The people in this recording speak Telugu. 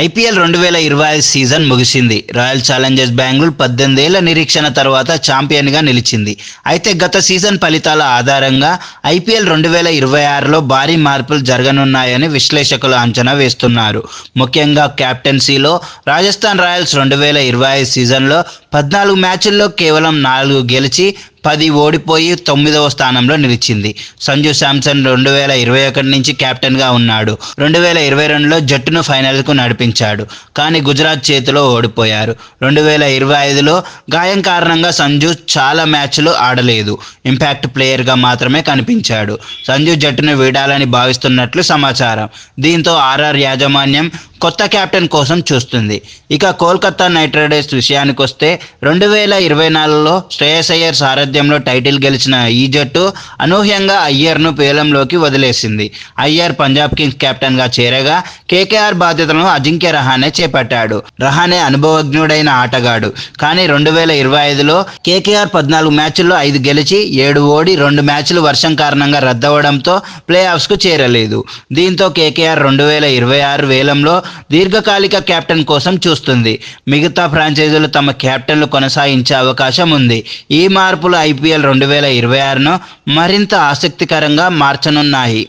ఐపీఎల్ రెండు వేల ఇరవై ఐదు సీజన్ ముగిసింది. రాయల్ ఛాలెంజర్స్ బెంగళూరు పద్దెనిమిదేళ్ళ నిరీక్షణ తర్వాత ఛాంపియన్గా నిలిచింది. అయితే గత సీజన్ ఫలితాల ఆధారంగా ఐపీఎల్ రెండు వేల ఇరవై ఆరులో భారీ మార్పులు జరగనున్నాయని విశ్లేషకులు అంచనా వేస్తున్నారు. ముఖ్యంగా కెప్టెన్సీలో రాజస్థాన్ రాయల్స్ రెండు వేల ఇరవై ఐదు సీజన్లో పద్నాలుగు మ్యాచ్ల్లో కేవలం నాలుగు గెలిచి పది ఓడిపోయి తొమ్మిదవ స్థానంలో నిలిచింది. సంజు శాంసన్ రెండు వేల ఇరవై ఒకటి నుంచి కెప్టెన్గా ఉన్నాడు. రెండు వేల ఇరవై రెండులో జట్టును ఫైనల్కు నడిపించాడు. కానీ గుజరాత్ చేతిలో ఓడిపోయారు. రెండు వేల ఇరవై ఐదులో గాయం కారణంగా సంజు చాలా మ్యాచ్లు ఆడలేదు. ఇంపాక్ట్ ప్లేయర్గా మాత్రమే కనిపించాడు. సంజు జట్టును వీడాలని భావిస్తున్నట్లు సమాచారం. దీంతో ఆర్ఆర్ యాజమాన్యం కొత్త కెప్టెన్ కోసం చూస్తుంది. ఇక కోల్కతా నైట్ రైడర్స్ విషయానికి వస్తే రెండు వేల ఇరవై నాలుగులో శ్రేయస్ అయ్యర్ సారథ్యంలో టైటిల్ గెలిచిన ఈ జట్టు అనూహ్యంగా అయ్యర్ను పేలంలోకి వదిలేసింది. అయ్యర్ పంజాబ్ కింగ్స్ కెప్టెన్గా చేరగా కేకేఆర్ బాధ్యతలను అజింక్య రహానే చేపట్టాడు. రహానే అనుభవజ్ఞుడైన ఆటగాడు. కానీ రెండు వేల ఇరవై ఐదులో కేకేఆర్ పద్నాలుగు మ్యాచ్ల్లో ఐదు గెలిచి ఏడు ఓడి రెండు మ్యాచ్లు వర్షం కారణంగా రద్దవడంతో ప్లే ఆఫ్స్కు చేరలేదు. దీంతో కేకేఆర్ రెండు వేల ఇరవై ఆరు వేలంలో దీర్ఘకాలిక కెప్టెన్ కోసం చూస్తుంది. మిగతా ఫ్రాంచైజీలు తమ కెప్టెన్లు కొనసాగించే అవకాశం ఉంది. ఈ మార్పులు ఐపీఎల్ రెండు వేల ఇరవై ఆరును మరింత ఆసక్తికరంగా మార్చనున్నాయి.